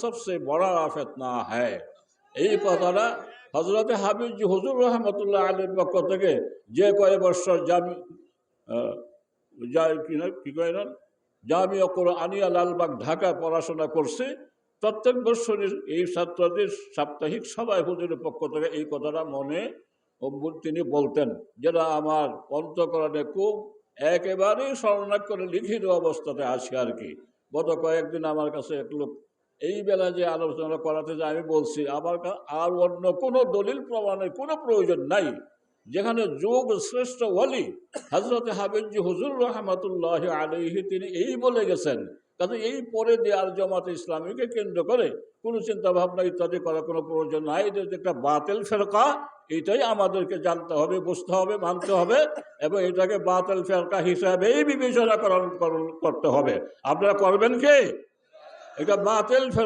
সবসে বড়া ফেতনা হ্যায় এই কথাটা হজরতে হাবিজ হুজুর রহমতুল্লাহ আলীর পক্ষ থেকে যে কয়েক বৎসর জামি কি কয় না? জামিয়া আনিয়া লালবাগ ঢাকা পড়াশোনা করছে, প্রত্যেক বৎসরই এই ছাত্রদের সাপ্তাহিক সভায় হুজুরের পক্ষ থেকে এই কথাটা মনে তিনি বলতেন, যেটা আমার অন্তকরণে খুব একেবারেই স্মরণাক করে লিখিত অবস্থাতে আছে আর কি। গত কয়েকদিন আমার কাছে এক লোক এই বেলা যে আলোচনা করাতে যে আমি বলছি, আমার আর অন্য কোনো দলিল প্রমাণের কোনো প্রয়োজন নাই। যেখানে যোগ শ্রেষ্ঠ ওয়ালি হজরত হাবিজি হুজুর রহমতুল্লাহ আলহি তিনি এই বলে গেছেন, কাজে এই পরে দেওয়ার জমাতে ইসলামীকে কেন্দ্র করে কোনো চিন্তা ভাবনা ইত্যাদি করার কোনো প্রয়োজন নাই, এটা যে একটা বাতিল ফেরকা, এটাই আমাদেরকে জানতে হবে, বুঝতে হবে, মানতে হবে, এবং এটাকে বাতিল ফেরকা হিসাবেই বিবেচনা করতে হবে। আপনারা করবেন কি? এটা বাতিল ফেরকা